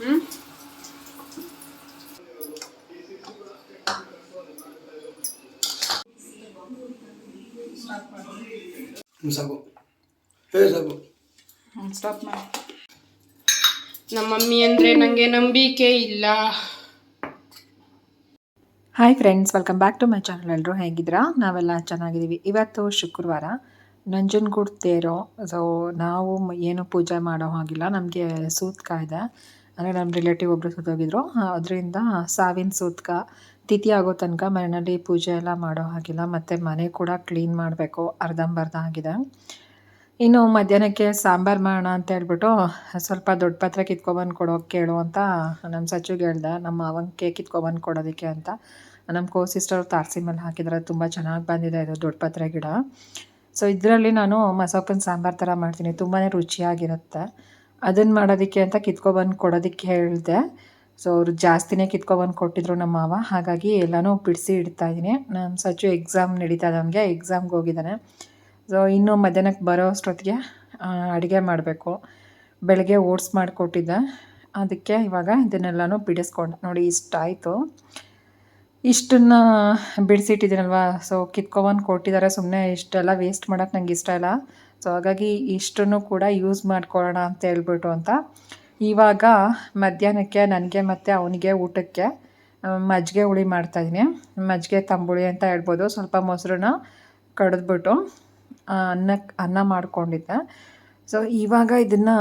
ಹ್ಞೂ ಸಾಕು. ಸಾಕು. ಸ್ಟಾಪ್ ಮಾಡಿ. ನಮ್ಮ ಮಮ್ಮಿ ಅಂದರೆ ನನಗೆ ನಂಬಿಕೆ ಇಲ್ಲ. Hi friends welcome back to my channel ಎಲ್ಲರೂ ಹೇಗಿದ್ದೀರಾ? ನಾವೆಲ್ಲ ಚೆನ್ನಾಗಿದ್ದೀವಿ. ಇವತ್ತು ಶುಕ್ರವಾರ ನಂಜನಗೂಡು ತೇರೋ. ಸೊ ನಾವು ಏನು ಪೂಜೆ ಮಾಡೋ ಹಾಗಿಲ್ಲ. ನಮಗೆ ಸೂತ್ಕ ಇದೆ. ಅಂದರೆ ನಮ್ಮ ರಿಲೇಟಿವ್ ಒಬ್ಬರು ಸತ್ತೋಗಿದ್ರು. ಅದರಿಂದ ಸಾವಿನ ಸೂತ್ಕ, ತಿಥಿ ಆಗೋ ತನಕ ಮನೆಯಲ್ಲಿ ಪೂಜೆ ಎಲ್ಲ ಮಾಡೋ ಹಾಗಿಲ್ಲ. ಮತ್ತು ಮನೆ ಕೂಡ ಕ್ಲೀನ್ ಮಾಡಬೇಕು. ಅರ್ಧಂಬರ್ಧ ಆಗಿದೆ. ಇನ್ನು ಮಧ್ಯಾಹ್ನಕ್ಕೆ ಸಾಂಬಾರು ಮಾಡೋಣ ಅಂತ ಹೇಳ್ಬಿಟ್ಟು ಸ್ವಲ್ಪ ದೊಡ್ಡ ಪಾತ್ರೆ ಕಿತ್ಕೊಬಂದು ಕೊಡೋಕೆ ಕೇಳು ಅಂತ ನಮ್ಮ ಸಚ್ಚುಗೆ ಹೇಳ್ದೆ. ನಮ್ಮ ಮಾವಂಗೆ ಕಿತ್ಕೊಬಂದು ಕೊಡೋದಕ್ಕೆ ಅಂತ. ನಮ್ಮ ಕೋ ಸಿಸ್ಟರ್ ತಾರಸಿ ಮೇಲೆ ಹಾಕಿದರೆ ತುಂಬ ಚೆನ್ನಾಗಿ ಬಂದಿದೆ ಇದು ದೊಡ್ಡ ಪತ್ರೆ ಗಿಡ. ಸೊ ಇದರಲ್ಲಿ ನಾನು ಮಸೊಪ್ಪಿನ ಸಾಂಬಾರು ಥರ ಮಾಡ್ತೀನಿ. ತುಂಬಾ ರುಚಿಯಾಗಿರುತ್ತೆ. ಅದನ್ನು ಮಾಡೋದಕ್ಕೆ ಅಂತ ಕಿತ್ಕೊಬಂದು ಕೊಡೋದಕ್ಕೆ ಹೇಳಿದೆ. ಸೊ ಅವರು ಜಾಸ್ತಿನೇ ಕಿತ್ಕೊಬಂದು ಕೊಟ್ಟಿದ್ರು ನಮ್ಮ ಮಾವ. ಹಾಗಾಗಿ ಎಲ್ಲನೂ ಬಿಡಿಸಿ ಇಡ್ತಾ ಇದ್ದೀನಿ ನಮ್ಮ ಸಚು ಎಕ್ಸಾಮ್ ನಡೀತಾ ಇದೆ ಅವನಿಗೆ ಎಕ್ಸಾಮ್ಗೆ ಹೋಗಿದ್ದಾನೆ ಸೊ ಇನ್ನೂ ಮಧ್ಯಾಹ್ನಕ್ಕೆ ಬರೋ ಅಷ್ಟೊತ್ತಿಗೆ ಅಡುಗೆ ಮಾಡಬೇಕು. ಬೆಳಗ್ಗೆ ಓಟ್ಸ್ ಮಾಡಿಕೊಟ್ಟಿದ್ದೆ. ಅದಕ್ಕೆ ಇವಾಗ ಇದನ್ನೆಲ್ಲನೂ ಬಿಡಿಸ್ಕೊಂಡು ನೋಡಿ ಇಷ್ಟ ಆಯಿತು. ಇಷ್ಟನ್ನು ಬಿಡಿಸಿಟ್ಟಿದ್ದೀನಲ್ವಾ? ಸೊ ಕಿತ್ಕೊಬಂದು ಕೊಟ್ಟಿದ್ದಾರೆ. ಸುಮ್ಮನೆ ಇಷ್ಟೆಲ್ಲ ವೇಸ್ಟ್ ಮಾಡೋಕ್ಕೆ ನಂಗೆ ಇಷ್ಟ ಇಲ್ಲ. ಸೊ ಹಾಗಾಗಿ ಇಷ್ಟನ್ನು ಕೂಡ ಯೂಸ್ ಮಾಡ್ಕೊಳ್ಳೋಣ ಅಂತ ಹೇಳ್ಬಿಟ್ಟು ಅಂತ. ಇವಾಗ ಮಧ್ಯಾಹ್ನಕ್ಕೆ ನನಗೆ ಮತ್ತು ಅವನಿಗೆ ಊಟಕ್ಕೆ ಮಜ್ಜಿಗೆ ಹುಳಿ ಮಾಡ್ತಾಯಿದ್ದೀನಿ ಮಜ್ಜಿಗೆ ತಂಬುಳಿ ಅಂತ ಹೇಳ್ಬೋದು. ಸ್ವಲ್ಪ ಮೊಸರನ್ನ ಕಡಿದ್ಬಿಟ್ಟು ಅನ್ನಕ್ಕೆ ಅನ್ನ ಮಾಡ್ಕೊಂಡಿದ್ದೆ. ಸೊ ಇವಾಗ ಇದನ್ನು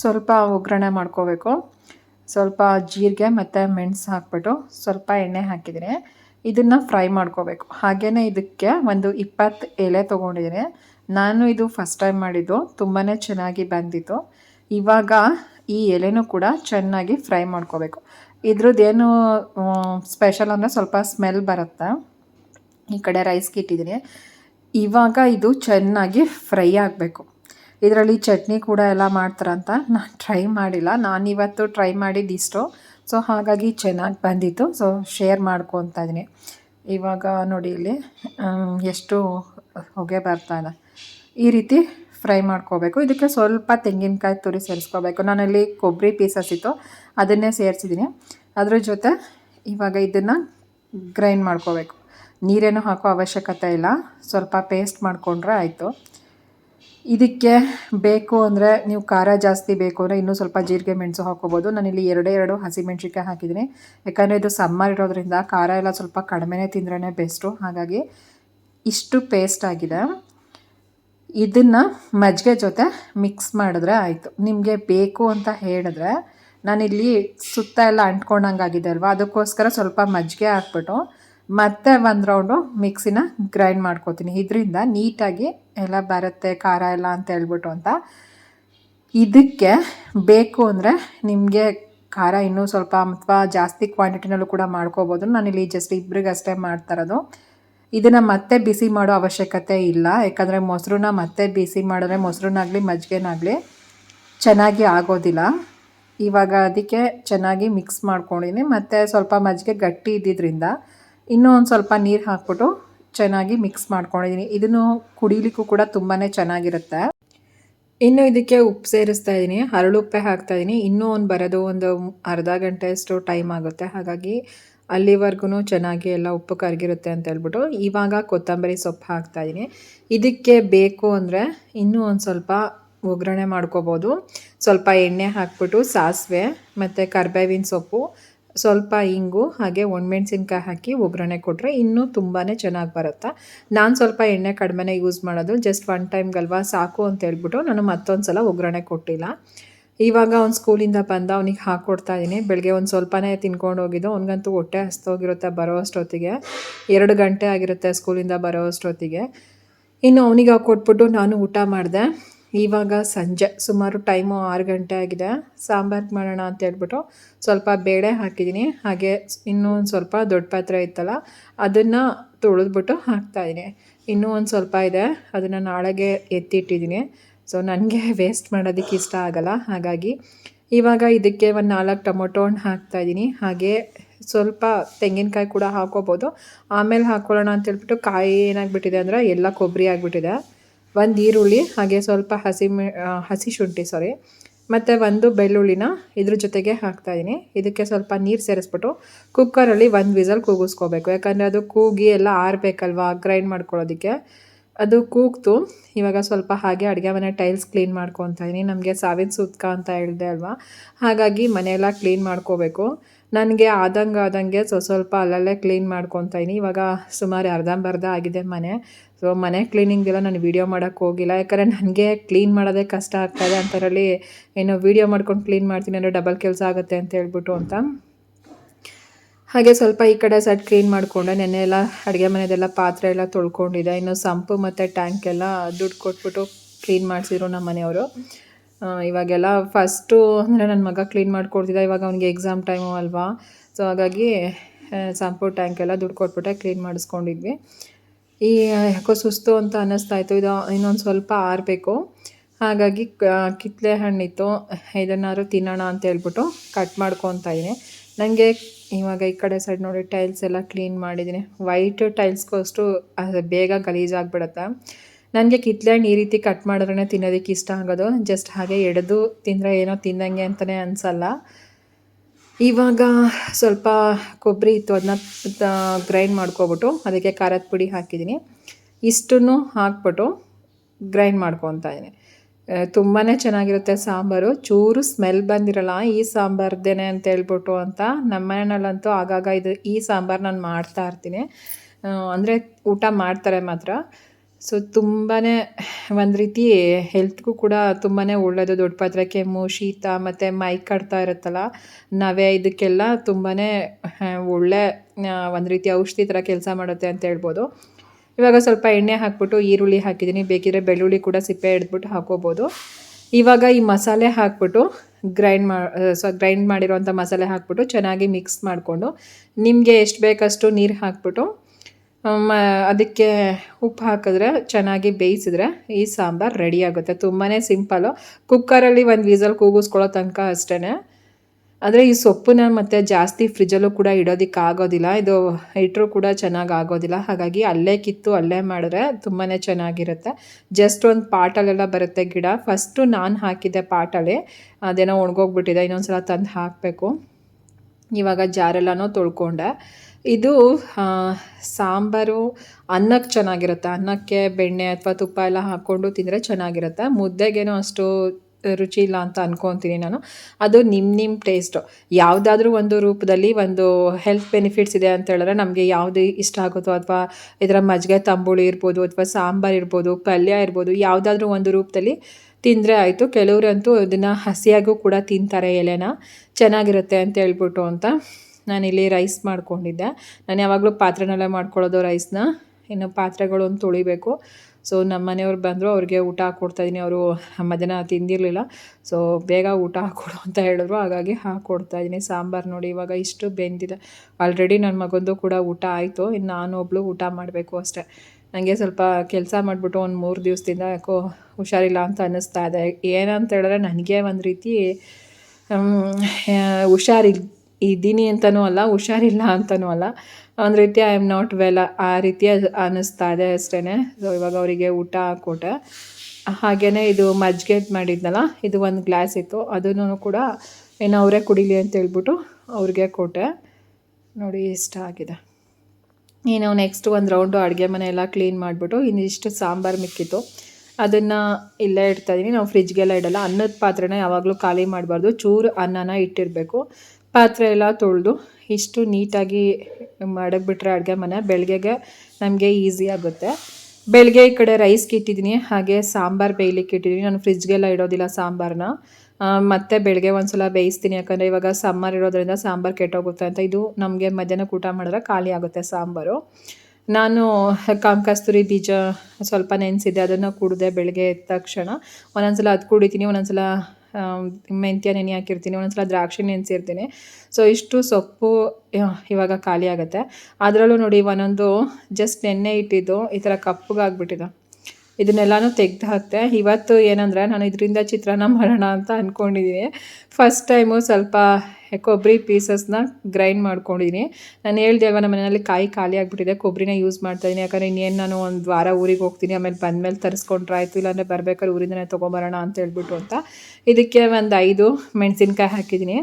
ಸ್ವಲ್ಪ ಒಗ್ಗರಣೆ ಮಾಡ್ಕೋಬೇಕು. ಸ್ವಲ್ಪ ಜೀರಿಗೆ ಮತ್ತು ಮೆಣಸು ಹಾಕ್ಬಿಟ್ಟು ಸ್ವಲ್ಪ ಎಣ್ಣೆ ಹಾಕಿದ್ದೀನಿ. ಇದನ್ನು ಫ್ರೈ ಮಾಡ್ಕೋಬೇಕು. ಹಾಗೆಯೇ ಇದಕ್ಕೆ ಒಂದು ಇಪ್ಪತ್ತು ಎಲೆ ತೊಗೊಂಡಿದ್ದೀನಿ. ನಾನು ಇದು ಫಸ್ಟ್ ಟೈಮ್ ಮಾಡಿದ್ದು. ತುಂಬಾ ಚೆನ್ನಾಗಿ ಬಂದಿತ್ತು. ಇವಾಗ ಈ ಎಲೆನೂ ಕೂಡ ಚೆನ್ನಾಗಿ ಫ್ರೈ ಮಾಡ್ಕೋಬೇಕು. ಇದ್ರದ್ದೇನು ಸ್ಪೆಷಲ್ ಅಂದರೆ ಸ್ವಲ್ಪ ಸ್ಮೆಲ್ ಬರುತ್ತೆ? ಈ ಕಡೆ ರೈಸ್ಗೆ ಇಟ್ಟಿದ್ದೀನಿ. ಇವಾಗ ಇದು ಚೆನ್ನಾಗಿ ಫ್ರೈ ಆಗಬೇಕು. ಇದರಲ್ಲಿ ಚಟ್ನಿ ಕೂಡ ಎಲ್ಲ ಮಾಡ್ತಾರಂತ. ನಾನು ಟ್ರೈ ಮಾಡಿಲ್ಲ. ನಾನಿವತ್ತು ಟ್ರೈ ಮಾಡಿದ್ದು ಇಷ್ಟು. ಸೊ ಹಾಗಾಗಿ ಚೆನ್ನಾಗಿ ಬಂದಿತ್ತು. ಸೊ ಶೇರ್ ಮಾಡ್ಕೊತಾ ಇದ್ದೀನಿ. ಇವಾಗ ನೋಡಿ ಇಲ್ಲಿ ಎಷ್ಟು ಹೊಗೆ ಬರ್ತಾ ಇದೆ. ಈ ರೀತಿ ಫ್ರೈ ಮಾಡ್ಕೋಬೇಕು. ಇದಕ್ಕೆ ಸ್ವಲ್ಪ ತೆಂಗಿನಕಾಯಿ ತುರಿ ಸೇರಿಸ್ಕೋಬೇಕು. ನಾನಲ್ಲಿ ಕೊಬ್ಬರಿ ಪೀಸಸ್ ಇತ್ತು, ಅದನ್ನೇ ಸೇರಿಸಿದ್ದೀನಿ. ಅದ್ರ ಜೊತೆ ಇವಾಗ ಇದನ್ನು ಗ್ರೈಂಡ್ ಮಾಡ್ಕೋಬೇಕು. ನೀರೇನು ಹಾಕೋ ಅವಶ್ಯಕತೆ ಇಲ್ಲ. ಸ್ವಲ್ಪ ಪೇಸ್ಟ್ ಮಾಡಿಕೊಂಡ್ರೆ ಆಯಿತು. ಇದಕ್ಕೆ ಬೇಕು ಅಂದರೆ ನೀವು ಖಾರ ಜಾಸ್ತಿ ಬೇಕು ಅಂದರೆ ಇನ್ನೂ ಸ್ವಲ್ಪ ಜೀರಿಗೆ ಮೆಣಸು ಹಾಕೋಬೋದು ನಾನಿಲ್ಲಿ ಎರಡೇ ಎರಡು ಹಸಿಮೆಣ್ಸಿನ್ಕಾಯಿ ಹಾಕಿದ್ದೀನಿ. ಯಾಕಂದರೆ ಇದು ಸಮ್ಮರ್ ಇರೋದ್ರಿಂದ ಖಾರ ಎಲ್ಲ ಸ್ವಲ್ಪ ಕಡಿಮೆನೇ ತಿಂದ್ರೇ ಬೆಸ್ಟು ಹಾಗಾಗಿ ಇಷ್ಟು ಪೇಸ್ಟ್ ಆಗಿದೆ. ಇದನ್ನು ಮಜ್ಜಿಗೆ ಜೊತೆ ಮಿಕ್ಸ್ ಮಾಡಿದ್ರೆ ಆಯಿತು. ನಿಮಗೆ ಬೇಕು ಅಂತ ಹೇಳಿದ್ರೆ ನಾನಿಲ್ಲಿ ಸುತ್ತ ಎಲ್ಲ ಅಂಟ್ಕೊಂಡಂಗಾಗಿದೆ ಅಲ್ವಾ? ಅದಕ್ಕೋಸ್ಕರ ಸ್ವಲ್ಪ ಮಜ್ಜಿಗೆ ಹಾಕ್ಬಿಟ್ಟು ಮತ್ತೆ ಒಂದು ರೌಂಡು ಮಿಕ್ಸಿನ ಗ್ರೈಂಡ್ ಮಾಡ್ಕೋತೀನಿ. ಇದರಿಂದ ನೀಟಾಗಿ ಎಲ್ಲ ಬರುತ್ತೆ, ಖಾರ ಎಲ್ಲ ಅಂತ ಹೇಳ್ಬಿಟ್ಟು ಅಂತ. ಇದಕ್ಕೆ ಬೇಕು ಅಂದರೆ ನಿಮಗೆ ಖಾರ ಇನ್ನೂ ಸ್ವಲ್ಪ ಅಥವಾ ಜಾಸ್ತಿ ಕ್ವಾಂಟಿಟಿನಲ್ಲೂ ಕೂಡ ಮಾಡ್ಕೋಬೋದು. ನಾನಿಲ್ಲಿ ಜಸ್ಟ್ ಇಬ್ಬರಿಗಷ್ಟೇ ಮಾಡ್ತಾ ಇರೋದು. ಇದನ್ನು ಮತ್ತೆ ಬಿಸಿ ಮಾಡೋ ಅವಶ್ಯಕತೆ ಇಲ್ಲ. ಯಾಕಂದರೆ ಮೊಸರನ್ನ ಮತ್ತೆ ಬಿಸಿ ಮಾಡಿದ್ರೆ ಮೊಸರನ್ನಾಗಲಿ, ಮಜ್ಜಿಗೆನಾಗಲಿ ಚೆನ್ನಾಗಿ ಆಗೋದಿಲ್ಲ. ಇವಾಗ ಅದಕ್ಕೆ ಚೆನ್ನಾಗಿ ಮಿಕ್ಸ್ ಮಾಡ್ಕೊಂಡಿನಿ. ಮತ್ತು ಸ್ವಲ್ಪ ಮಜ್ಜಿಗೆ ಗಟ್ಟಿ ಇದ್ದಿದ್ದರಿಂದ ಇನ್ನೂ ಒಂದು ಸ್ವಲ್ಪ ನೀರು ಹಾಕ್ಬಿಟ್ಟು ಚೆನ್ನಾಗಿ ಮಿಕ್ಸ್ ಮಾಡ್ಕೊಂಡಿದ್ದೀನಿ ಇದನ್ನು ಕುಡಿಲಿಕ್ಕೂ ಕೂಡ ತುಂಬಾ ಚೆನ್ನಾಗಿರುತ್ತೆ. ಇನ್ನು ಇದಕ್ಕೆ ಉಪ್ಪು ಸೇರಿಸ್ತಾ ಇದ್ದೀನಿ ಹರಳುಪ್ಪೆ ಹಾಕ್ತಾ ಇದ್ದೀನಿ ಇನ್ನೂ ಒಂದು ಬರೋದು ಒಂದು ಅರ್ಧ ಗಂಟೆಯಷ್ಟು ಟೈಮ್ ಆಗುತ್ತೆ. ಹಾಗಾಗಿ ಅಲ್ಲಿವರೆಗೂ ಚೆನ್ನಾಗಿ ಎಲ್ಲ ಉಪ್ಪು ಕರಗಿರುತ್ತೆ ಅಂತ ಹೇಳ್ಬಿಟ್ಟು ಇವಾಗ ಕೊತ್ತಂಬರಿ ಸೊಪ್ಪು ಹಾಕ್ತಾ ಇದ್ದೀನಿ ಇದಕ್ಕೆ ಬೇಕು ಅಂದರೆ ಇನ್ನೂ ಒಂದು ಸ್ವಲ್ಪ ಒಗ್ಗರಣೆ ಮಾಡ್ಕೋಬೋದು. ಸ್ವಲ್ಪ ಎಣ್ಣೆ ಹಾಕ್ಬಿಟ್ಟು ಸಾಸಿವೆ ಮತ್ತು ಕರ್ಬೇವಿನ ಸೊಪ್ಪು ಸ್ವಲ್ಪ ಇಂಗು, ಹಾಗೆ ಒಣಮೆಣ್ಸಿನ್ಕಾಯಿ ಹಾಕಿ ಒಗ್ಗರಣೆ ಕೊಟ್ಟರೆ ಇನ್ನೂ ತುಂಬಾ ಚೆನ್ನಾಗಿ ಬರುತ್ತೆ? ನಾನು ಸ್ವಲ್ಪ ಎಣ್ಣೆ ಕಡಿಮೆನೇ ಯೂಸ್ ಮಾಡೋದು. ಜಸ್ಟ್ ಒನ್ ಟೈಮ್ಗಲ್ವಾ ಸಾಕು ಅಂತ ಹೇಳ್ಬಿಟ್ಟು ನಾನು ಮತ್ತೊಂದು ಸಲ ಒಗ್ಗರಣೆ ಕೊಟ್ಟಿಲ್ಲ. ಇವಾಗ ಅವ್ನು ಸ್ಕೂಲಿಂದ ಬಂದ, ಅವ್ನಿಗೆ ಹಾಕ್ಕೊಡ್ತಾ ಇದ್ದೀನಿ ಬೆಳಗ್ಗೆ ಒಂದು ಸ್ವಲ್ಪನೇ ತಿನ್ಕೊಂಡು ಹೋಗಿದ್ದು. ಅವ್ನಿಗಂತೂ ಹೊಟ್ಟೆ ಹಸ್ತೋಗಿರುತ್ತೆ ಬರೋ ಅಷ್ಟೊತ್ತಿಗೆ ಎರಡು ಗಂಟೆ ಆಗಿರುತ್ತೆ ಸ್ಕೂಲಿಂದ ಬರೋ ಅಷ್ಟೊತ್ತಿಗೆ ಇನ್ನು ಅವನಿಗೆ ಕೊಟ್ಬಿಟ್ಟು ನಾನು ಊಟ ಮಾಡಿದೆ. ಇವಾಗ ಸಂಜೆ ಸುಮಾರು ಟೈಮು ಆರು ಗಂಟೆ ಆಗಿದೆ. ಸಾಂಬಾರು ಮಾಡೋಣ ಅಂತ ಹೇಳ್ಬಿಟ್ಟು ಸ್ವಲ್ಪ ಬೇಳೆ ಹಾಕಿದ್ದೀನಿ. ಹಾಗೆ ಇನ್ನೂ ಒಂದು ಸ್ವಲ್ಪ ದೊಡ್ಡ ಪಾತ್ರೆ ಇತ್ತಲ್ಲ, ಅದನ್ನು ತೊಳೆದ್ಬಿಟ್ಟು ಹಾಕ್ತಾಯಿದ್ದೀನಿ ಇನ್ನೂ ಒಂದು ಸ್ವಲ್ಪ ಇದೆ, ಅದನ್ನು ನಾಳೆಗೆ ಎತ್ತಿಟ್ಟಿದ್ದೀನಿ. ಸೊ ನನಗೆ ವೇಸ್ಟ್ ಮಾಡೋದಕ್ಕೆ ಇಷ್ಟ ಆಗಲ್ಲ. ಹಾಗಾಗಿ ಇವಾಗ ಇದಕ್ಕೆ ಒಂದು ನಾಲ್ಕು ಟೊಮೊಟೊ ಹಣ್ಣು ಹಾಕ್ತಾಯಿದ್ದೀನಿ ಹಾಗೆ ಸ್ವಲ್ಪ ತೆಂಗಿನಕಾಯಿ ಕೂಡ ಹಾಕೋಬೋದು. ಆಮೇಲೆ ಹಾಕ್ಕೊಳ್ಳೋಣ ಅಂತ ಹೇಳ್ಬಿಟ್ಟು ಕಾಯಿ ಏನಾಗ್ಬಿಟ್ಟಿದೆ ಅಂದರೆ ಎಲ್ಲ ಕೊಬ್ಬರಿ ಆಗಿಬಿಟ್ಟಿದೆ. ಒಂದು ಈರುಳ್ಳಿ, ಹಾಗೆ ಸ್ವಲ್ಪ ಹಸಿ ಹಸಿ ಶುಂಠಿ ಸಾರಿ ಮತ್ತು ಒಂದು ಬೆಳ್ಳುಳ್ಳಿನ ಇದ್ರ ಜೊತೆಗೆ ಹಾಕ್ತಾಯಿದ್ದೀನಿ ಇದಕ್ಕೆ ಸ್ವಲ್ಪ ನೀರು ಸೇರಿಸ್ಬಿಟ್ಟು ಕುಕ್ಕರಲ್ಲಿ ಒಂದು ವಿಸಲ್ ಕೂಗಿಸ್ಕೋಬೇಕು. ಯಾಕಂದರೆ ಅದು ಕೂಗಿ ಎಲ್ಲ ಆರಬೇಕಲ್ವಾ ಗ್ರೈಂಡ್ ಮಾಡ್ಕೊಳ್ಳೋದಕ್ಕೆ. ಅದು ಕೂಗ್ತು. ಇವಾಗ ಸ್ವಲ್ಪ ಹಾಗೆ ಅಡುಗೆ ಮನೆ ಟೈಲ್ಸ್ ಕ್ಲೀನ್ ಮಾಡ್ಕೊತಾ ಇದ್ದೀನಿ ನಮಗೆ ಸಾವಿನ ಸೂತ್ಕ ಅಂತ ಹೇಳಿದೆ ಅಲ್ವಾ? ಹಾಗಾಗಿ ಮನೆಯೆಲ್ಲ ಕ್ಲೀನ್ ಮಾಡ್ಕೋಬೇಕು. ನನಗೆ ಆದಂಗೆ ಆದಂಗೆ ಸ್ವಲ್ಪ ಸ್ವಲ್ಪ ಅಲ್ಲಲ್ಲೇ ಕ್ಲೀನ್ ಮಾಡ್ಕೊತಾಯಿನಿ ಇವಾಗ ಸುಮಾರು ಅರ್ಧಂಬರ್ಧ ಆಗಿದೆ ಮನೆ. ಸೊ ಮನೆ ಕ್ಲೀನಿಂಗೆಲ್ಲ ನಾನು ವೀಡಿಯೋ ಮಾಡೋಕ್ಕೆ ಹೋಗಿಲ್ಲ. ಯಾಕಂದರೆ ನನಗೆ ಕ್ಲೀನ್ ಮಾಡೋದೇ ಕಷ್ಟ ಆಗ್ತಾಯಿದೆ ಅಂಥದ್ರಲ್ಲಿ ಏನು ವೀಡಿಯೋ ಮಾಡ್ಕೊಂಡು ಕ್ಲೀನ್ ಮಾಡ್ತೀನಿ ಅಂದರೆ ಡಬಲ್ ಕೆಲಸ ಆಗುತ್ತೆ ಅಂತ ಹೇಳ್ಬಿಟ್ಟು ಅಂತ. ಹಾಗೆ ಸ್ವಲ್ಪ ಈ ಕಡೆ ಸೈಡ್ ಕ್ಲೀನ್ ಮಾಡಿಕೊಂಡೆ. ನೆನ್ನೆ ಎಲ್ಲ ಅಡುಗೆ ಮನೆದೆಲ್ಲ ಪಾತ್ರೆ ಎಲ್ಲ ತೊಳ್ಕೊಂಡಿದೆ ಇನ್ನು ಸಂಪು ಮತ್ತು ಟ್ಯಾಂಕ್ ಎಲ್ಲ ದುಡ್ಡು ಕೊಟ್ಬಿಟ್ಟು ಕ್ಲೀನ್ ಮಾಡಿಸಿದ್ರು ನಮ್ಮ ಮನೆಯವರು ಇವಾಗೆಲ್ಲ ಫಸ್ಟು ಅಂದರೆ ನನ್ನ ಮಗ ಕ್ಲೀನ್ ಮಾಡಿಕೊಡ್ತಿದ್ದ ಇವಾಗ ಅವನಿಗೆ ಎಕ್ಸಾಮ್ ಟೈಮು ಅಲ್ವಾ? ಸೊ ಹಾಗಾಗಿ ಆ, ಟ್ಯಾಂಕೆಲ್ಲ ದುಡ್ಡು ಕೊಟ್ಬಿಟ್ಟೆ ಕ್ಲೀನ್ ಮಾಡಿಸ್ಕೊಂಡಿದ್ವಿ. ಈ ಯಾಕೋ ಸುಸ್ತು ಅಂತ ಅನ್ನಿಸ್ತಾ ಇತ್ತು. ಇದು ಇನ್ನೊಂದು ಸ್ವಲ್ಪ ಆರಬೇಕು. ಹಾಗಾಗಿ ಕಿತ್ತಲೆ ಹಣ್ಣಿತ್ತು. ಇದನ್ನಾದ್ರು ತಿನ್ನೋಣ ಅಂತ ಹೇಳ್ಬಿಟ್ಟು ಕಟ್ ಮಾಡ್ಕೊತಾ ಇದ್ದೀನಿ ನನಗೆ ಇವಾಗ ಈ ಕಡೆ ಸೈಡ್ ನೋಡಿ ಟೈಲ್ಸ್ ಎಲ್ಲ ಕ್ಲೀನ್ ಮಾಡಿದ್ದೀನಿ. ವೈಟ್ ಟೈಲ್ಸ್ಗೋಷ್ಟು ಅದು ಬೇಗ ಗಲೀಜಾಗ್ಬಿಡುತ್ತೆ. ನನಗೆ ಕಿತ್ಳೆಹಣ್ಣು ಈ ರೀತಿ ಕಟ್ ಮಾಡಿದ್ರೆ ತಿನ್ನೋದಕ್ಕೆ ಇಷ್ಟ ಆಗೋದು. ಜಸ್ಟ್ ಹಾಗೆ ಎಡೆದು ತಿಂದರೆ ಏನೋ ತಿಂದಂಗೆ ಅಂತಲೇ ಅನಿಸಲ್ಲ. ಇವಾಗ ಸ್ವಲ್ಪ ಕೊಬ್ಬರಿ ಇತ್ತು ಅದನ್ನ ಗ್ರೈಂಡ್ ಮಾಡ್ಕೊಬಿಟ್ಟು ಅದಕ್ಕೆ ಖಾರದ ಪುಡಿ ಹಾಕಿದ್ದೀನಿ. ಇಷ್ಟನ್ನು ಹಾಕ್ಬಿಟ್ಟು ಗ್ರೈಂಡ್ ಮಾಡ್ಕೊತಾ ಇದ್ದೀನಿ. ತುಂಬಾ ಚೆನ್ನಾಗಿರುತ್ತೆ ಸಾಂಬಾರು. ಚೂರು ಸ್ಮೆಲ್ ಬಂದಿರಲ್ಲ, ಈ ಸಾಂಬಾರ್ದೇನೆ ಅಂತ ಹೇಳ್ಬಿಟ್ಟು ಅಂತ ನಮ್ಮ ಮನೆಯಲ್ಲಂತೂ ಆಗಾಗ ಇದು ಈ ಸಾಂಬಾರು ನಾನು ಮಾಡ್ತಾ ಇರ್ತೀನಿ. ಅಂದರೆ ಊಟ ಮಾಡ್ತಾರೆ ಮಾತ್ರ. ಸೊ ತುಂಬಾ ಒಂದು ರೀತಿ ಹೆಲ್ತ್ಗೂ ಕೂಡ ತುಂಬಾ ಒಳ್ಳೆಯದು ದೊಡ್ಡ ಪಾತ್ರೆ, ಕೆಮ್ಮು, ಶೀತ ಮತ್ತು ಮೈ ಕಟ್ತಾ ಇರುತ್ತಲ್ಲ, ನವೆ ಇದಕ್ಕೆಲ್ಲ ತುಂಬಾ ಒಳ್ಳೆ ಒಂದು ರೀತಿ ಔಷಧಿ ಥರ ಕೆಲಸ ಮಾಡುತ್ತೆ ಅಂತ ಹೇಳ್ಬೋದು. ಇವಾಗ ಸ್ವಲ್ಪ ಎಣ್ಣೆ ಹಾಕ್ಬಿಟ್ಟು ಈರುಳ್ಳಿ ಹಾಕಿದ್ದೀನಿ. ಬೇಕಿದ್ರೆ ಬೆಳ್ಳುಳ್ಳಿ ಕೂಡ ಸಿಪ್ಪೆ ಹಿಡಿದ್ಬಿಟ್ಟು ಹಾಕೋಬೋದು. ಇವಾಗ ಈ ಮಸಾಲೆ ಹಾಕ್ಬಿಟ್ಟು ಗ್ರೈಂಡ್ ಮಾ ಸೊ ಗ್ರೈಂಡ್ ಮಾಡಿರೋಂಥ ಮಸಾಲೆ ಹಾಕ್ಬಿಟ್ಟು ಚೆನ್ನಾಗಿ ಮಿಕ್ಸ್ ಮಾಡಿಕೊಂಡು, ನಿಮಗೆ ಎಷ್ಟು ಬೇಕಷ್ಟು ನೀರು ಹಾಕ್ಬಿಟ್ಟು ಮ ಅದಕ್ಕೆ ಉಪ್ಪು ಹಾಕಿದ್ರೆ ಚೆನ್ನಾಗಿ ಬೇಯಿಸಿದ್ರೆ ಈ ಸಾಂಬಾರು ರೆಡಿ ಆಗುತ್ತೆ. ತುಂಬಾ ಸಿಂಪಲ್ಲು ಕುಕ್ಕರಲ್ಲಿ ಒಂದು ವೀಸಲ್ ಕೂಗಿಸ್ಕೊಳ್ಳೋ ತನಕ ಅಷ್ಟೇ ಆದರೆ ಈ ಸೊಪ್ಪನ್ನ ಮತ್ತು ಜಾಸ್ತಿ ಫ್ರಿಜ್ಜಲ್ಲೂ ಕೂಡ ಇಡೋದಕ್ಕೆ ಆಗೋದಿಲ್ಲ. ಇದು ಇಟ್ಟರೂ ಕೂಡ ಚೆನ್ನಾಗಿ ಆಗೋದಿಲ್ಲ. ಹಾಗಾಗಿ ಅಲ್ಲೇ ಕಿತ್ತು ಅಲ್ಲೇ ಮಾಡಿದ್ರೆ ತುಂಬಾ ಚೆನ್ನಾಗಿರುತ್ತೆ. ಜಸ್ಟ್ ಒಂದು ಪಾಟಲೆಲ್ಲ ಬರುತ್ತೆ ಗಿಡ. ಫಸ್ಟು ನಾನು ಹಾಕಿದ್ದೆ ಪಾಟಲ್ಲಿ ಅದೇನೋ ಒಣಗೋಗ್ಬಿಟ್ಟಿದೆ. ಇನ್ನೊಂದು ಸಲ ತಂದು ಹಾಕಬೇಕು. ಇವಾಗ ಜಾರೆಲ್ಲನೂ ತೊಳ್ಕೊಂಡೆ. ಇದು ಸಾಂಬಾರು ಅನ್ನಕ್ಕೆ ಚೆನ್ನಾಗಿರುತ್ತೆ. ಅನ್ನಕ್ಕೆ ಬೆಣ್ಣೆ ಅಥವಾ ತುಪ್ಪ ಎಲ್ಲ ಹಾಕ್ಕೊಂಡು ತಿಂದರೆ ಚೆನ್ನಾಗಿರುತ್ತೆ. ಮುದ್ದೆಗೇನೋ ಅಷ್ಟು ರುಚಿ ಇಲ್ಲ ಅಂತ ಅನ್ಕೊತೀನಿ ನಾನು. ಅದು ನಿಮ್ಮ ನಿಮ್ಮ ಟೇಸ್ಟು ಯಾವುದಾದ್ರೂ ಒಂದು ರೂಪದಲ್ಲಿ ಒಂದು ಹೆಲ್ತ್ ಬೆನಿಫಿಟ್ಸ್ ಇದೆ ಅಂತ ಹೇಳಿದ್ರೆ ನಮಗೆ ಯಾವುದು ಇಷ್ಟ ಆಗುತ್ತೋ ಅಥವಾ ಇದರ ಮಜ್ಜಿಗೆ ತಂಬುಳಿ ಇರ್ಬೋದು ಅಥವಾ ಸಾಂಬಾರು ಇರ್ಬೋದು, ಪಲ್ಯ ಇರ್ಬೋದು, ಯಾವುದಾದ್ರೂ ಒಂದು ರೂಪದಲ್ಲಿ ತಿಂದರೆ ಆಯಿತು. ಕೆಲವರಂತೂ ಇದನ್ನು ಹಸಿಯಾಗೂ ಕೂಡ ತಿಂತಾರೆ ಎಲೆನ. ಚೆನ್ನಾಗಿರುತ್ತೆ ಅಂತ ಹೇಳ್ಬಿಟ್ಟು ಅಂತ. ನಾನಿಲ್ಲಿ ರೈಸ್ ಮಾಡ್ಕೊಂಡಿದ್ದೆ. ನಾನು ಯಾವಾಗಲೂ ಪಾತ್ರೆನಲ್ಲೇ ಮಾಡ್ಕೊಳ್ಳೋದು ರೈಸ್ನ ಇನ್ನು ಪಾತ್ರೆಗಳೊಂದು ತೊಳಿಬೇಕು. ಸೊ ನಮ್ಮ ಮನೆಯವ್ರು ಬಂದರು, ಅವ್ರಿಗೆ ಊಟ ಹಾಕ್ಕೊಡ್ತಾಯಿದ್ದೀನಿ ಅವರು ಮಧ್ಯಾಹ್ನ ತಿಂದಿರಲಿಲ್ಲ. ಸೊ ಬೇಗ ಊಟ ಹಾಕ್ಕೊಡು ಅಂತ ಹೇಳಿದ್ರು. ಹಾಗಾಗಿ ಹಾಕ್ಕೊಡ್ತಾಯಿದ್ದೀನಿ ಸಾಂಬಾರು ನೋಡಿ, ಇವಾಗ ಇಷ್ಟು ಬೆಂದಿದೆ. ಆಲ್ರೆಡಿ ನನ್ನ ಮಗಂದು ಕೂಡ ಊಟ ಆಯಿತು. ಇನ್ನು ನಾನು ಒಬ್ಬಳು ಊಟ ಮಾಡಬೇಕು ಅಷ್ಟೇ. ನನಗೆ ಸ್ವಲ್ಪ ಕೆಲಸ ಮಾಡಿಬಿಟ್ಟು ಒಂದು ಮೂರು ದಿವಸದಿಂದ ಯಾಕೋ ಹುಷಾರಿಲ್ಲ ಅಂತ ಅನ್ನಿಸ್ತಾ ಇದೆ. ಏನಂತ ಹೇಳಿದ್ರೆ, ನನಗೆ ಒಂದು ರೀತಿ ಹುಷಾರಿಲ್ ಇದ್ದೀನಿ ಅಂತಲೂ ಅಲ್ಲ, ಹುಷಾರಿಲ್ಲ ಅಂತಲೂ ಅಲ್ಲ. ಒಂದು ರೀತಿ ಐ ಆಮ್ ನಾಟ್ ವೆಲ್ ಆ ರೀತಿ ಅನ್ನಿಸ್ತಾ ಇದೆ ಅಷ್ಟೇ ಸೊ ಇವಾಗ ಅವರಿಗೆ ಊಟ ಹಾಕ್ಕೊಟ್ಟೆ. ಹಾಗೆಯೇ ಇದು ಮಜ್ಜಿಗೆ ಮಾಡಿದ್ನಲ್ಲ, ಇದು ಒಂದು ಗ್ಲಾಸ್ ಇತ್ತು. ಅದನ್ನು ಕೂಡ ಏನು ಅವರೇ ಕುಡೀಲಿ ಅಂತ ಹೇಳ್ಬಿಟ್ಟು ಅವ್ರಿಗೆ ಕೊಟ್ಟೆ. ನೋಡಿ ಇಷ್ಟ ಆಗಿದೆ. ಇನ್ನು ನೆಕ್ಸ್ಟ್ ಒಂದು ರೌಂಡು ಅಡುಗೆ ಮನೆ ಎಲ್ಲ ಕ್ಲೀನ್ ಮಾಡಿಬಿಟ್ಟು ಇನ್ನಿಷ್ಟು ಸಾಂಬಾರು ಮಿಕ್ಕಿತ್ತು. ಅದನ್ನು ಇಲ್ಲೇ ಇಡ್ತಾ ಇದೀನಿ. ನಾವು ಫ್ರಿಜ್ಗೆಲ್ಲ ಇಡಲ್ಲ. ಅನ್ನದ ಪಾತ್ರೆನ ಯಾವಾಗಲೂ ಖಾಲಿ ಮಾಡಬಾರ್ದು. ಚೂರು ಅನ್ನನ ಇಟ್ಟಿರಬೇಕು. ಪಾತ್ರೆ ಎಲ್ಲ ತೊಳೆದು ಇಷ್ಟು ನೀಟಾಗಿ ಮಡಗ್ಬಿಟ್ರೆ ಅಡುಗೆ ಮನೆ ಬೆಳಗ್ಗೆಗೆ ನಮಗೆ ಈಸಿ ಆಗುತ್ತೆ. ಬೆಳಗ್ಗೆ ಈ ಕಡೆ ರೈಸ್ಗೆ ಇಟ್ಟಿದ್ದೀನಿ, ಹಾಗೆ ಸಾಂಬಾರು ಬೇಯ್ಲಿಕ್ಕೆ ಇಟ್ಟಿದ್ದೀನಿ. ನಾನು ಫ್ರಿಜ್ಗೆಲ್ಲ ಇಡೋದಿಲ್ಲ ಸಾಂಬಾರನ್ನ ಮತ್ತೆ ಬೆಳಗ್ಗೆ ಒಂದ್ಸಲ ಬೇಯಿಸ್ತೀನಿ, ಯಾಕಂದರೆ ಇವಾಗ ಸಮ್ಮರ್ ಇರೋದ್ರಿಂದ ಸಾಂಬಾರು ಕೆಟ್ಟೋಗುತ್ತೆ ಅಂತ. ಇದು ನಮಗೆ ಮಧ್ಯಾಹ್ನಕ್ಕೆ ಊಟ ಮಾಡಿದ್ರೆ ಖಾಲಿ ಆಗುತ್ತೆ ಸಾಂಬಾರು. ನಾನು ಕಾಮಕಸ್ತೂರಿ ಬೀಜ ಸ್ವಲ್ಪ ನೆನೆಸಿದ್ದೆ, ಅದನ್ನು ಕುಡಿದೆ ಬೆಳಗ್ಗೆ ಎದ್ದ ತಕ್ಷಣ. ಒಂದೊಂದ್ಸಲ ಅದು ಕುಡಿತೀನಿ ಒಂದೊಂದ್ಸಲ ಮೆಂತ್ಯ, ನೆನೆ ಹಾಕಿರ್ತೀನಿ, ಒಂದೊಂದ್ಸಲ ದ್ರಾಕ್ಷಿ ನೆನೆಸಿರ್ತೀನಿ. ಸೊ ಇಷ್ಟು ಸೊಪ್ಪು ಇವಾಗ ಖಾಲಿ ಆಗುತ್ತೆ. ಅದರಲ್ಲೂ ನೋಡಿ, ಒಂದೊಂದು ಜಸ್ಟ್ ನೆನ್ನೆ ಇಟ್ಟಿದ್ದು, ಈ ಥರ ಕಪ್ಪಗಾಗ್ಬಿಟ್ಟಿದೆ ಇದನ್ನೆಲ್ಲನೂ ತೆಗ್ದು ಹಾಕ್ತೆ. ಇವತ್ತು ಏನಂದರೆ, ನಾನು ಇದರಿಂದ ಚಿತ್ರಾನ್ನ ಮಾಡೋಣ ಅಂತ ಅಂದ್ಕೊಂಡಿದ್ದೀನಿ ಫಸ್ಟ್ ಟೈಮು ಸ್ವಲ್ಪ ಕೊಬ್ಬರಿ ಪೀಸಸ್ನ ಗ್ರೈಂಡ್ ಮಾಡ್ಕೊಂಡಿದ್ದೀನಿ ನಾನು ಹೇಳ್ದೆ ಅಲ್ವಾ, ನಮ್ಮ ಮನೆಯಲ್ಲಿ ಕಾಯಿ ಖಾಲಿ ಆಗಿಬಿಟ್ಟಿದೆ, ಕೊಬ್ಬರಿನ ಯೂಸ್ ಮಾಡ್ತಾಯಿದ್ದೀನಿ ಯಾಕಂದರೆ ಇನ್ನೇನು ನಾನು ಒಂದು ವಾರ ಊರಿಗೆ ಹೋಗ್ತೀನಿ, ಆಮೇಲೆ ಬಂದಮೇಲೆ ತರಿಸ್ಕೊಂಡ್ರೆ ಆಯಿತು, ಇಲ್ಲಾಂದರೆ ಬರಬೇಕಾದ್ರೆ ಊರಿಂದನೇ ತೊಗೊಂಬರೋಣ ಅಂತ ಹೇಳ್ಬಿಟ್ಟು ಅಂತ. ಇದಕ್ಕೆ ಒಂದು ಐದು ಮೆಣಸಿನ್ಕಾಯಿ ಹಾಕಿದ್ದೀನಿ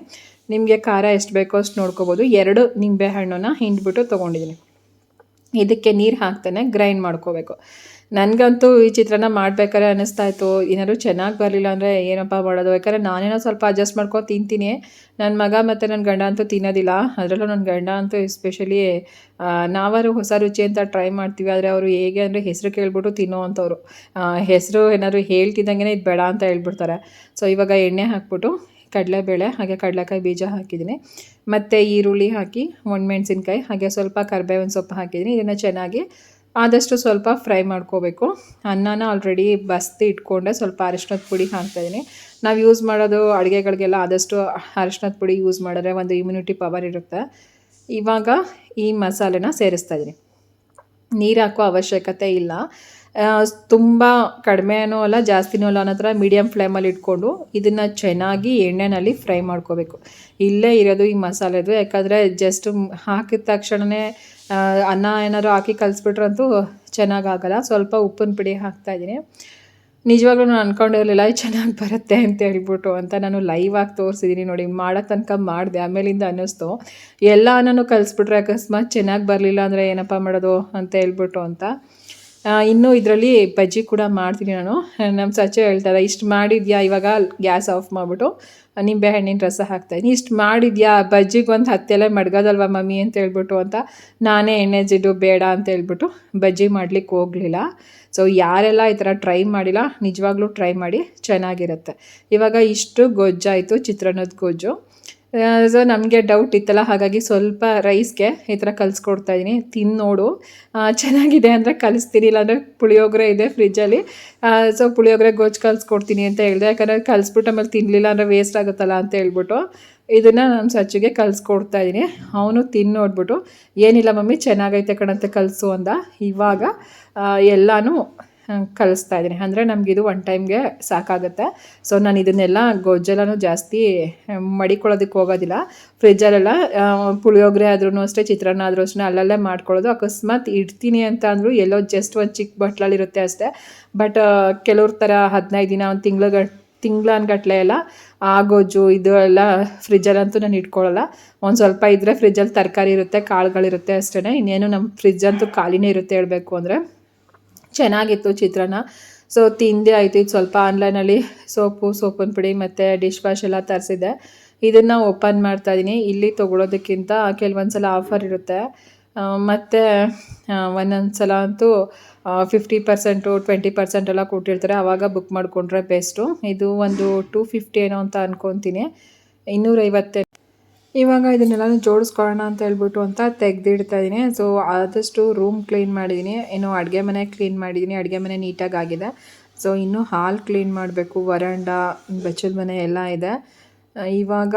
ನಿಮಗೆ ಖಾರ ಎಷ್ಟು ಬೇಕೋ ಅಷ್ಟು ನೋಡ್ಕೋಬೋದು. ಎರಡು ನಿಂಬೆ ಹಿಂಡಿಬಿಟ್ಟು ಹಿಂಡ್ಬಿಟ್ಟು ತೊಗೊಂಡಿದ್ದೀನಿ ಇದಕ್ಕೆ ನೀರು ಹಾಕ್ತಾನೆ, ಗ್ರೈಂಡ್ ಮಾಡ್ಕೋಬೇಕು. ನನಗಂತೂ ಈ ಚಿತ್ರನ ಮಾಡ್ಬೇಕಾದ್ರೆ ಅನ್ನಿಸ್ತಾ ಇತ್ತು. ಏನಾದ್ರು ಚೆನ್ನಾಗಿ ಬರಲಿಲ್ಲ ಅಂದರೆ ಏನಪ್ಪ ಮಾಡೋದು? ಯಾಕಂದರೆ ನಾನೇನೋ ಸ್ವಲ್ಪ ಅಡ್ಜಸ್ಟ್ ಮಾಡ್ಕೊಂಡು ತಿಂತೀನಿ. ನನ್ನ ಮಗ ಮತ್ತು ನನ್ನ ಗಂಡ ಅಂತೂ ತಿನ್ನೋದಿಲ್ಲ. ಅದರಲ್ಲೂ ನನ್ನ ಗಂಡ ಅಂತೂ ಎಸ್ಪೆಷಲಿ ನಾವಾರು ಹೊಸ ರುಚಿ ಅಂತ ಟ್ರೈ ಮಾಡ್ತೀವಿ. ಆದರೆ ಅವರು ಹೇಗೆ ಅಂದರೆ ಹೆಸರು ಕೇಳ್ಬಿಟ್ಟು ತಿನ್ನೋ ಅಂಥವ್ರು ಹೆಸರು ಏನಾದರೂ ಹೇಳ್ತಿದ್ದಂಗೆ ಇದು ಬೇಡ ಅಂತ ಹೇಳ್ಬಿಡ್ತಾರೆ. ಸೊ ಇವಾಗ ಎಣ್ಣೆ ಹಾಕ್ಬಿಟ್ಟು ಕಡಲೆಬೇಳೆ, ಹಾಗೆ ಕಡಲೆಕಾಯಿ ಬೀಜ ಹಾಕಿದ್ದೀನಿ. ಮತ್ತು ಈರುಳ್ಳಿ ಹಾಕಿ ಒಣಮೆಣ್ಸಿನ್ಕಾಯಿ ಹಾಗೆ ಸ್ವಲ್ಪ ಕರ್ಬೇವಿನ ಸೊಪ್ಪು ಹಾಕಿದ್ದೀನಿ. ಇದನ್ನು ಚೆನ್ನಾಗಿ ಆದಷ್ಟು ಸ್ವಲ್ಪ ಫ್ರೈ ಮಾಡ್ಕೋಬೇಕು. ಅನ್ನನ ಆಲ್ರೆಡಿ ಬಸ್ತಿ ಇಟ್ಕೊಂಡೆ ಸ್ವಲ್ಪ ಅರಿಶಿನದ ಪುಡಿ ಹಾಕ್ತಾಯಿದ್ದೀನಿ ನಾವು ಯೂಸ್ ಮಾಡೋದು ಅಡುಗೆಗಳಿಗೆಲ್ಲ ಆದಷ್ಟು ಅರಿಶಿನದ ಪುಡಿ ಯೂಸ್ ಮಾಡಿದ್ರೆ ಒಂದು ಇಮ್ಯುನಿಟಿ ಪವರ್ ಇರುತ್ತೆ. ಇವಾಗ ಈ ಮಸಾಲೆನ ಸೇರಿಸ್ತಾ ಇದ್ದೀನಿ ನೀರು ಹಾಕೋ ಅವಶ್ಯಕತೆ ಇಲ್ಲ. ತುಂಬ ಕಡಿಮೆನೂ ಅಲ್ಲ, ಜಾಸ್ತಿನೂ ಅಲ್ಲ ಅನ್ನೋ ಥರ ಮೀಡಿಯಮ್ ಫ್ಲೇಮಲ್ಲಿ ಇಟ್ಕೊಂಡು ಇದನ್ನು ಚೆನ್ನಾಗಿ ಎಣ್ಣೆನಲ್ಲಿ ಫ್ರೈ ಮಾಡ್ಕೋಬೇಕು. ಇಲ್ಲೇ ಇರೋದು ಈ ಮಸಾಲೆದು ಯಾಕಂದರೆ ಜಸ್ಟ್ ಹಾಕಿದ ತಕ್ಷಣವೇ ಅನ್ನ ಏನಾದ್ರು ಹಾಕಿ ಕಲಿಸ್ಬಿಟ್ರಂತೂ ಚೆನ್ನಾಗಾಗಲ್ಲ. ಸ್ವಲ್ಪ ಉಪ್ಪಿನ ಪುಡಿ ಹಾಕ್ತಾಯಿದ್ದೀನಿ ನಿಜವಾಗ್ಲೂ ನಾನು ಅಂದ್ಕೊಂಡಿರಲಿಲ್ಲ ಚೆನ್ನಾಗಿ ಬರುತ್ತೆ ಅಂತ ಹೇಳ್ಬಿಟ್ಟು ಅಂತ ನಾನು ಲೈವ್ ಆಗಿ ತೋರಿಸಿದ್ದೀನಿ ನೋಡಿ. ಮಾಡೋ ತನಕ ಮಾಡಿದೆ, ಆಮೇಲಿಂದ ಅನ್ನಿಸ್ತು. ಎಲ್ಲ ನಾನು ಕಲಿಸ್ಬಿಟ್ರೆ ಅಕಸ್ಮಾತ್ ಚೆನ್ನಾಗಿ ಬರಲಿಲ್ಲ ಅಂದರೆ ಏನಪ್ಪ ಮಾಡೋದು ಅಂತ ಹೇಳ್ಬಿಟ್ಟು ಅಂತ. ಇನ್ನೂ ಇದರಲ್ಲಿ ಬಜ್ಜಿ ಕೂಡ ಮಾಡ್ತೀನಿ ನಾನು. ನಮ್ಮ ಸಚ್ಚೆ ಹೇಳ್ತಾರೆ, ಇಷ್ಟು ಮಾಡಿದ್ಯಾ? ಇವಾಗ ಗ್ಯಾಸ್ ಆಫ್ ಮಾಡಿಬಿಟ್ಟು ನಿಂಬೆ ಹಣ್ಣಿನ ರಸ ಹಾಕ್ತಾಯಿದ್ದೀನಿ ಇಷ್ಟು ಮಾಡಿದ್ಯಾ? ಬಜ್ಜಿಗೆ ಒಂದು ಹತ್ತೆಲೆ ಮಡ್ಗೋದಲ್ವ ಮಮ್ಮಿ? ಅಂತ ಹೇಳ್ಬಿಟ್ಟು ಅಂತ ನಾನೇ ಎಣ್ಣೆ ಜಿಡ್ಡು ಬೇಡ ಅಂತ ಹೇಳ್ಬಿಟ್ಟು ಬಜ್ಜಿ ಮಾಡ್ಲಿಕ್ಕೆ ಹೋಗಲಿಲ್ಲ. ಸೊ ಯಾರೆಲ್ಲ ಈ ಥರ ಟ್ರೈ ಮಾಡಿಲ್ಲ, ನಿಜವಾಗ್ಲೂ ಟ್ರೈ ಮಾಡಿ ಚೆನ್ನಾಗಿರುತ್ತೆ. ಇವಾಗ ಇಷ್ಟು ಗೊಜ್ಜಾಯಿತು ಚಿತ್ರಾನ್ನದ ಗೊಜ್ಜು. ಸೊ ನಮಗೆ ಡೌಟ್ ಇತ್ತಲ್ಲ, ಹಾಗಾಗಿ ಸ್ವಲ್ಪ ರೈಸ್ಗೆ ಈ ಥರ ಕಲಿಸ್ಕೊಡ್ತಾ ಇದ್ದೀನಿ. ತಿಂದು ನೋಡು. ಚೆನ್ನಾಗಿದೆ ಅಂದರೆ ಕಲಿಸ್ತೀನಿ, ಇಲ್ಲಾಂದರೆ ಪುಳಿಯೋಗರೆ ಇದೆ ಫ್ರಿಜ್ಜಲ್ಲಿ ಸೊ ಪುಳಿಯೋಗರೆ ಗೊಜ್ಜು ಕಲಿಸ್ಕೊಡ್ತೀನಿ ಅಂತ ಹೇಳಿದೆ. ಯಾಕಂದರೆ ಕಲಿಸ್ಬಿಟ್ಟು ಆಮೇಲೆ ತಿನ್ನಲಿಲ್ಲ ಅಂದರೆ ವೇಸ್ಟ್ ಆಗುತ್ತಲ್ಲ ಅಂತ ಹೇಳ್ಬಿಟ್ಟು ಇದನ್ನು ನಾನು ಸಚ್ಚಿಗೆ ಕಲಿಸ್ಕೊಡ್ತಾ ಇದ್ದೀನಿ. ಅವನು ತಿಂದು ನೋಡ್ಬಿಟ್ಟು, ಏನಿಲ್ಲ ಮಮ್ಮಿ, ಚೆನ್ನಾಗೈತೆ ಕಣಂತೆ ಕಲಿಸು ಅಂದ. ಇವಾಗ ಎಲ್ಲನೂ ಕಲಿಸ್ತಾ ಇದ್ದೀನಿ. ಅಂದರೆ ನಮಗಿದು ಒನ್ ಟೈಮ್ಗೆ ಸಾಕಾಗುತ್ತೆ. ಸೊ ನಾನು ಇದನ್ನೆಲ್ಲ ಗೊಜ್ಜೆಲ್ಲನೂ ಜಾಸ್ತಿ ಮಡಿಕೊಳ್ಳೋದಕ್ಕೆ ಹೋಗೋದಿಲ್ಲ. ಫ್ರಿಜ್ಜಲ್ಲೆಲ್ಲ ಪುಳಿಯೋಗರೆ ಆದ್ರೂ ಅಷ್ಟೇ, ಚಿತ್ರಾನ್ನ ಆದರೂ ಅಷ್ಟೇ, ಅಲ್ಲಲ್ಲೇ ಮಾಡ್ಕೊಳ್ಳೋದು. ಅಕಸ್ಮಾತ್ ಇಡ್ತೀನಿ ಅಂತ ಅಂದರೂ ಎಲ್ಲೋ ಜಸ್ಟ್ ಒಂದು ಚಿಕ್ಕ ಬಟ್ಲಲ್ಲಿರುತ್ತೆ ಅಷ್ಟೇ. ಬಟ್ ಕೆಲವ್ರ ಥರ ಹದಿನೈದು ದಿನ, ಒಂದು ತಿಂಗ್ಳುಗಳ ತಿಂಗಳನ್ಗಟ್ಲೆ ಎಲ್ಲ ಆ ಗೊಜ್ಜು ಇದು ಎಲ್ಲ ಫ್ರಿಜ್ಜಲ್ಲಂತೂ ನಾನು ಇಟ್ಕೊಳ್ಳಲ್ಲ. ಒಂದು ಸ್ವಲ್ಪ ಇದ್ದರೆ ಫ್ರಿಜ್ಜಲ್ಲಿ ತರಕಾರಿ ಇರುತ್ತೆ, ಕಾಳುಗಳಿರುತ್ತೆ ಅಷ್ಟೇ ಇನ್ನೇನು ನಮ್ಮ ಫ್ರಿಜ್ ಅಂತೂ ಖಾಲಿನೇ ಇರುತ್ತೆ ಹೇಳಬೇಕು ಅಂದರೆ. ಚೆನ್ನಾಗಿತ್ತು ಚಿತ್ರಾನ್ನ. ಸೊ ತಿಂದೆ ಆಯಿತು. ಇದು ಸ್ವಲ್ಪ ಆನ್ಲೈನಲ್ಲಿ ಸೋಪು ಸೋಪಿನ ಪುಡಿ ಮತ್ತು ಡಿಶ್ ವಾಶ್ ಎಲ್ಲ ತರಿಸಿದ್ದೆ. ಇದನ್ನು ಓಪನ್ ಮಾಡ್ತಾ ಇದ್ದೀನಿ ಇಲ್ಲಿ ತೊಗೊಳೋದಕ್ಕಿಂತ ಕೆಲವೊಂದು ಸಲ ಆಫರ್ ಇರುತ್ತೆ ಮತ್ತು ಒಂದೊಂದು ಸಲ ಅಂತೂ ಫಿಫ್ಟಿ ಪರ್ಸೆಂಟು ಟ್ವೆಂಟಿ ಪರ್ಸೆಂಟ್ ಎಲ್ಲ ಕೊಟ್ಟಿರ್ತಾರೆ. ಆವಾಗ ಬುಕ್ ಮಾಡಿಕೊಂಡ್ರೆ ಬೆಸ್ಟು ಇದು ಒಂದು ಟೂ ಫಿಫ್ಟಿ ಏನೋ ಅಂತ ಅಂದ್ಕೊತೀನಿ ಇನ್ನೂರೈವತ್ತೆ ಇವಾಗ ಇದನ್ನೆಲ್ಲ ಜೋಡಿಸ್ಕೊಳ್ಳೋಣ ಅಂತ ಹೇಳ್ಬಿಟ್ಟು ಅಂತ ತೆಗೆದಿಡ್ತಾ ಇದ್ದೀನಿ ಸೊ ಆದಷ್ಟು ರೂಮ್ ಕ್ಲೀನ್ ಮಾಡಿದ್ದೀನಿ ಇನ್ನು ಅಡುಗೆ ಮನೆ ಕ್ಲೀನ್ ಮಾಡಿದ್ದೀನಿ ಅಡುಗೆ ಮನೆ ನೀಟಾಗಿ ಆಗಿದೆ ಸೊ ಇನ್ನೂ ಹಾಲ್ ಕ್ಲೀನ್ ಮಾಡಬೇಕು. ವರಂಡ, ಬೆಚ್ಚದ ಮನೆ ಎಲ್ಲ ಇದೆ. ಇವಾಗ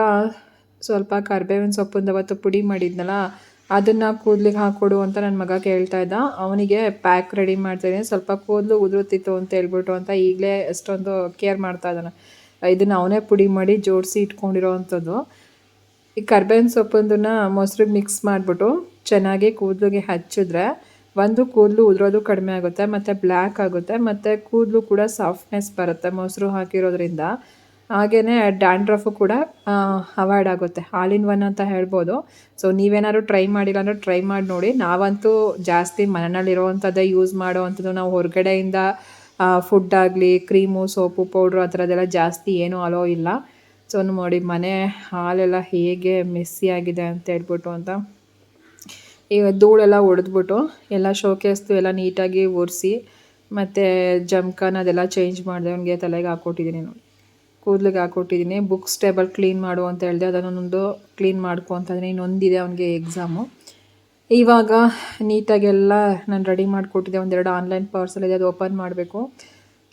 ಸ್ವಲ್ಪ ಕರ್ಬೇವಿನ ಸೊಪ್ಪಿಂದ ಅವತ್ತು ಪುಡಿ ಮಾಡಿದ್ನಲ್ಲ, ಅದನ್ನು ಕೂದಲಿಗೆ ಹಾಕ್ಕೊಡು ಅಂತ ನನ್ನ ಮಗ ಕೇಳ್ತಾ ಇದ್ದ. ಅವನಿಗೆ ಪ್ಯಾಕ್ ರೆಡಿ ಮಾಡ್ತಾಯಿದ್ದೀನಿ ಸ್ವಲ್ಪ ಕೂದಲು ಉದುರುತ್ತಿತ್ತು ಅಂತ ಹೇಳ್ಬಿಟ್ಟು ಅಂತ ಈಗಲೇ ಎಷ್ಟೊಂದು ಕೇರ್ ಮಾಡ್ತಾ ಇದ್ದಾನೆ. ಇದನ್ನು ಅವನೇ ಪುಡಿ ಮಾಡಿ ಜೋಡಿಸಿ ಇಟ್ಕೊಂಡಿರೋ ಅಂಥದ್ದು. ಈ ಕರ್ಬೇವಿನ ಸೊಪ್ಪೊಂದನ್ನ ಮೊಸರಿಗೆ ಮಿಕ್ಸ್ ಮಾಡಿಬಿಟ್ಟು ಚೆನ್ನಾಗಿ ಕೂದಲಿಗೆ ಹಚ್ಚಿದ್ರೆ ಒಂದು ಕೂದಲು ಉದುರೋದು ಕಡಿಮೆ ಆಗುತ್ತೆ, ಮತ್ತು ಬ್ಲ್ಯಾಕ್ ಆಗುತ್ತೆ, ಮತ್ತು ಕೂದಲು ಕೂಡ ಸಾಫ್ಟ್ನೆಸ್ ಬರುತ್ತೆ ಮೊಸರು ಹಾಕಿರೋದ್ರಿಂದ. ಹಾಗೆಯೇ ಡ್ಯಾಂಡ್ರಫು ಕೂಡ ಅವಾಯ್ಡ್ ಆಗುತ್ತೆ. ಆಲ್ ಇನ್ ಒನ್ ಅಂತ ಹೇಳ್ಬೋದು. ಸೊ ನೀವೇನಾದ್ರು ಟ್ರೈ ಮಾಡಿಲ್ಲ ಅಂದರೆ ಟ್ರೈ ಮಾಡಿ ನೋಡಿ. ನಾವಂತೂ ಜಾಸ್ತಿ ಮನೆಯಲ್ಲಿರೋವಂಥದ್ದೇ ಯೂಸ್ ಮಾಡೋವಂಥದ್ದು ನಾವು ಹೊರಗಡೆಯಿಂದ ಫುಡ್ ಆಗಲಿ ಕ್ರೀಮು ಸೋಪು ಪೌಡ್ರು ಆ ಥರದ್ದೆಲ್ಲ ಜಾಸ್ತಿ ಏನೂ ಅಲೋ ಇಲ್ಲ. ಸೊ ನೋಡಿ ಮನೆ ಹಾಲೆಲ್ಲ ಹೇಗೆ ಮೆಸ್ಸಿ ಆಗಿದೆ ಅಂತ ಹೇಳ್ಬಿಟ್ಟು ಅಂತ. ಈಗ ಧೂಳೆಲ್ಲ ಹೊಡೆದ್ಬಿಟ್ಟು ಎಲ್ಲ ಶೋಕೇಸ್ದು ಎಲ್ಲ ನೀಟಾಗಿ ಒರೆಸಿ ಮತ್ತು ಜಮ್ಕನ್ ಅದೆಲ್ಲ ಚೇಂಜ್ ಮಾಡಿದೆ. ಅವನಿಗೆ ತಲೆಗೆ ಹಾಕ್ಕೊಟ್ಟಿದ್ದೀನಿ ನೋಡಿ ಕೂದಲಿಗೆ ಹಾಕ್ಕೊಟ್ಟಿದ್ದೀನಿ ಬುಕ್ಸ್ ಟೇಬಲ್ ಕ್ಲೀನ್ ಮಾಡು ಅಂತ ಹೇಳಿದೆ. ಅದನ್ನೊಂದು ಕ್ಲೀನ್ ಮಾಡ್ಕೊ ಅಂತ ಇದ್ದೀನಿ. ಇನ್ನೊಂದಿದೆ ಅವನಿಗೆ ಎಕ್ಸಾಮು ಇವಾಗ ನೀಟಾಗೆಲ್ಲ ನಾನು ರೆಡಿ ಮಾಡಿಕೊಟ್ಟಿದ್ದೆ. ಒಂದೆರಡು ಆನ್ಲೈನ್ ಪಾರ್ಸಲ್ ಇದೆ. ಅದು ಓಪನ್ ಮಾಡಬೇಕು.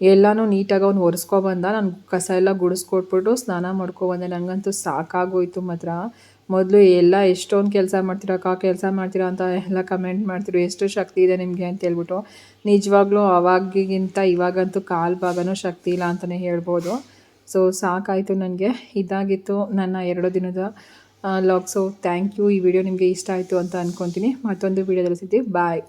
ಎಲ್ಲನೂ ನೀಟಾಗಿ ಅವ್ನು ಒರೆಸ್ಕೊಬಂದ ನಾನು ಕಸ ಎಲ್ಲ ಗುಡಿಸ್ಕೊಟ್ಬಿಟ್ಟು ಸ್ನಾನ ಮಾಡ್ಕೊಬಂದೆ ನನಗಂತೂ ಸಾಕಾಗೋಯ್ತು ಮಾತ್ರ. ಮೊದಲು ಎಲ್ಲ ಎಷ್ಟೊಂದು ಕೆಲಸ ಮಾಡ್ತೀರಾ ಕಾ ಕೆಲಸ ಮಾಡ್ತೀರಾ ಅಂತ ಎಲ್ಲ ಕಮೆಂಟ್ ಮಾಡ್ತಿರು ಎಷ್ಟು ಶಕ್ತಿ ಇದೆ ನಿಮಗೆ ಅಂತ ಹೇಳ್ಬಿಟ್ಟು. ನಿಜವಾಗ್ಲೂ ಅವಾಗಿಗಿಂತ ಇವಾಗಂತೂ ಕಾಲು ಭಾಗನೂ ಶಕ್ತಿ ಇಲ್ಲ ಅಂತಲೇ ಹೇಳ್ಬೋದು. ಸೊ ಸಾಕಾಯಿತು ನನಗೆ. ಇದಾಗಿತ್ತು ನನ್ನ ಎರಡು ದಿನದ ಲಾಗ್ ಸೊ ಥ್ಯಾಂಕ್ ಯು ಈ ವಿಡಿಯೋ ನಿಮಗೆ ಇಷ್ಟ ಆಯಿತು ಅಂತ ಅಂದ್ಕೊತೀನಿ ಮತ್ತೊಂದು ವಿಡಿಯೋದಲ್ಲಿ ಸಿಗ್ತೀವಿ ಬಾಯ್